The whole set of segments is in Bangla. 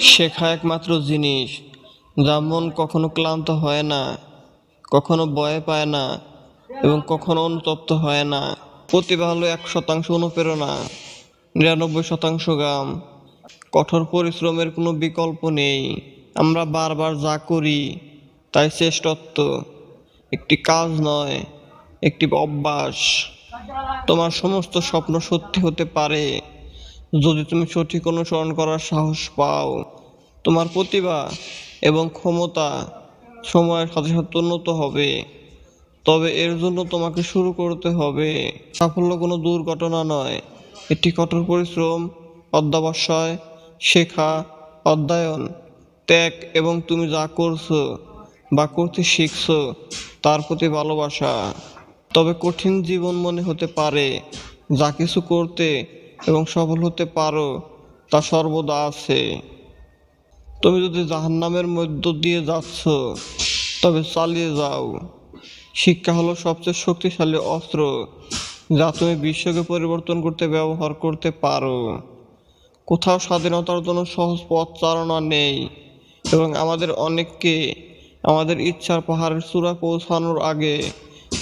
শেখা একমাত্র জিনিস। যা মন কখনো ক্লান্ত হয় না, কখনো ভয় পায় না এবং কখনো অনুতপ্ত হয় না। প্রতিভা হলো এক শতাংশ অনুপ্রেরণা, নিরানব্বই শতাংশ গাম। কঠোর পরিশ্রমের কোনো বিকল্প নেই। আমরা বারবার যা করি, তাই শ্রেষ্ঠত্ব। একটি কাজ নয়, একটি অভ্যাস। তোমার সমস্ত স্বপ্ন সত্যি হতে পারে। যদি তুমি সঠিক অনুসরণ করার সাহস পাও, তোমার প্রতিভা এবং ক্ষমতা সময়ের সাথে সাথে উন্নত হবে। তবে এর জন্য তোমাকে শুরু করতে হবে। সাফল্য কোনো দুর্ঘটনা নয়। এটি কঠোর পরিশ্রম, অধ্যাবসায়, শেখা, অধ্যয়ন, ত্যাগ এবং তুমি যা করছ বা করতে শিখছো তার প্রতি ভালোবাসা। তবে কঠিন জীবন মনে হতে পারে। যা কিছু করতে এবং সফল হতে পারো, তা সর্বদা আছে। তুমি যদি জাহান্নামের মধ্য দিয়ে যাচ্ছ, তবে চালিয়ে যাও। শিক্ষা হলো সবচেয়ে শক্তিশালী অস্ত্র, যা তুমি বিশ্বকে পরিবর্তন করতে ব্যবহার করতে পারো। কোথাও স্বাধীনতার জন্য সহজ পথ চালনা নেই, এবং আমাদের অনেককে আমাদের ইচ্ছার পাহাড়ের চূড়া পৌঁছানোর আগে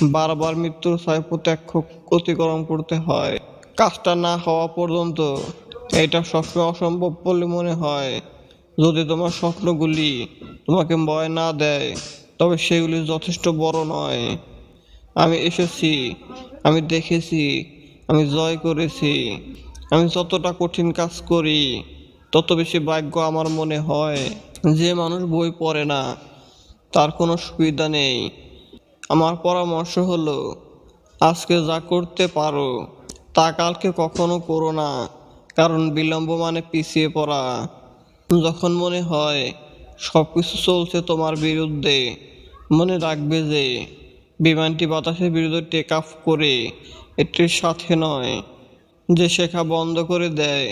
বারবার মৃত্যুর ছায় প্রত্যক্ষ অতিক্রম করতে হয়। কাজটা না হওয়া পর্যন্ত এটা সবসময় অসম্ভব বলে মনে হয়। যদি তোমার স্বপ্নগুলি তোমাকে ভয় না দেয়, তবে সেগুলি যথেষ্ট বড় নয়। আমি এসেছি, আমি দেখেছি, আমি জয় করেছি। আমি যতটা কঠিন কাজ করি, তত বেশি ভাগ্য আমার মনে হয়। যে মানুষ বই পড়ে না, তার কোনো সুবিধা নেই। আমার পরামর্শ হলো, আজকে যা করতে পারো তা কালকে কখনো করো না, কারণ বিলম্ব মানে পিছিয়ে পড়া। যখন মনে হয় সব কিছু চলছে তোমার বিরুদ্ধে, মনে রাখবে যে বিমানটি বাতাসের বিরুদ্ধে টেক আপ করে এটির সাথে নয়, যে শেখা বন্ধ করে দেয়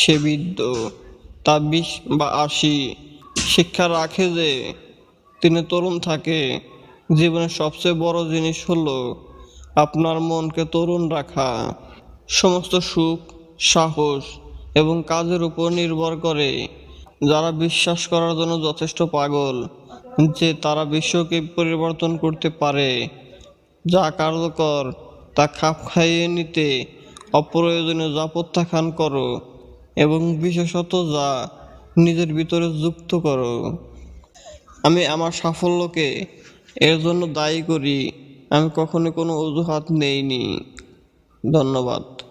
সে বিদ্য তা বিশ বা আশি শিক্ষা রাখে যে তিনি তরুণ থাকে, জীবনের সবচেয়ে বড় জিনিস হলো আপনার মনকে তরুণ রাখা। সমস্ত সুখ, সাহস এবং কাজের উপর নির্ভর করে। যারা বিশ্বাস করার জন্য যথেষ্ট পাগল, যে তারা বিশ্বকে পরিবর্তন করতে পারে, যা কার্যকর, তা খাপ খাইয়ে নিতে অপ্রয়োজনীয় যা প্রত্যাখ্যান করো এবং বিশেষত যা নিজের ভিতরে যুক্ত করো। আমি আমার সাফল্যকে এর জন্য দায়ী করি। আমি কখনো কোনো অজুহাত নেইনি। ধন্যবাদ।